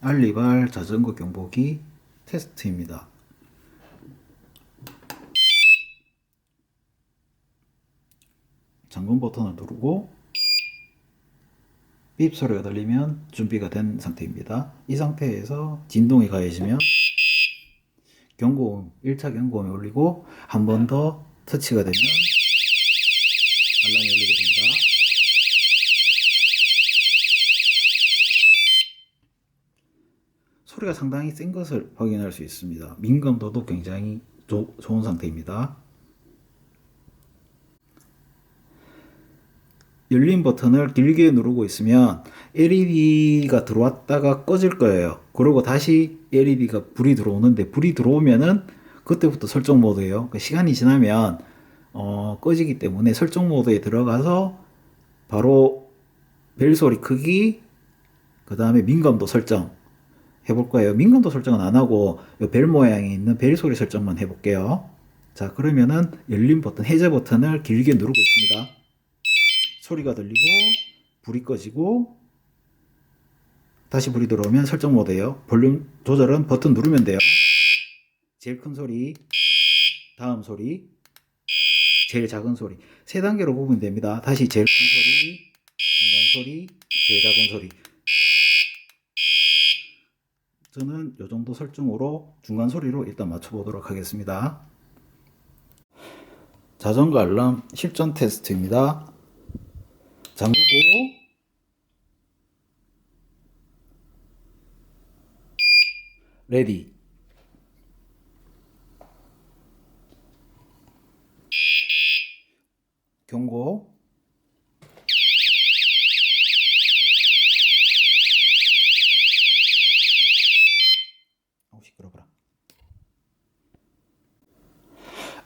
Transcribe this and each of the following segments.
알리발 자전거 경보기 테스트입니다. 잠금 버튼을 누르고 삐 소리가 들리면 준비가 된 상태입니다. 이 상태에서 진동이 가해지면 경고음 1차 경고음이 울리고 한 번 더 터치가 되면 알람이 울리게 됩니다. 소리가 상당히 센 것을 확인할 수 있습니다. 민감도도 굉장히 조- 좋은 상태입니다. 열린 버튼을 길게 누르고 있으면 LED가 들어왔다가 꺼질 거예요. 그리고 다시 LED가 불이 들어오는데 불이 들어오면은 그때부터 설정 모드예요. 그 시간이 지나면 어, 꺼지기 때문에 설정 모드에 들어가서 바로 벨 소리 크기 그 다음에 민감도 설정 해볼 거예요. 민감도 설정은 안 하고 요벨 모양이 있는 벨 소리 설정만 해볼게요. 자 그러면은 열린 버튼 해제 버튼을 길게 누르고 있습니다. 소리가 들리고 불이 꺼지고 다시 불이 들어오면 설정 모드예요. 볼륨 조절은 버튼 누르면 돼요. 제일 큰 소리, 다음 소리, 제일 작은 소리 세 단계로 보면 됩니다. 다시 제일 큰 소리, 중간 소리, 제일 작은 소리. 저는 이 정도 설정으로 중간 소리로 일단 맞춰보도록 하겠습니다. 자전거 알람 실전 테스트입니다. 잠그고 레디 경고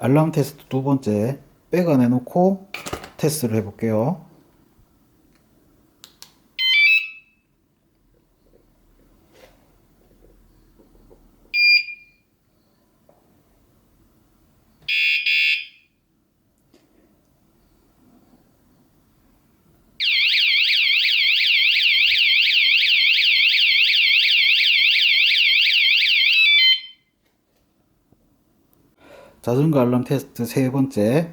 알람 테스트 두 번째 백 안에 놓고 테스트를 해볼게요 자전거 알람 테스트 세 번째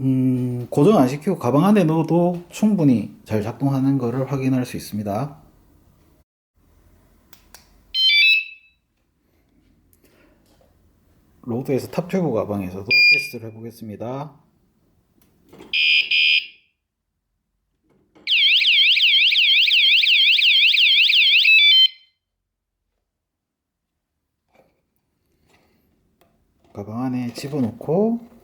음, 고정 안 시키고 가방 안에 넣어도 충분히 잘 작동하는 것을 확인할 수 있습니다. 로드에서 탑튜브 가방에서도 테스트를 해보겠습니다. 가방 안에 집어넣고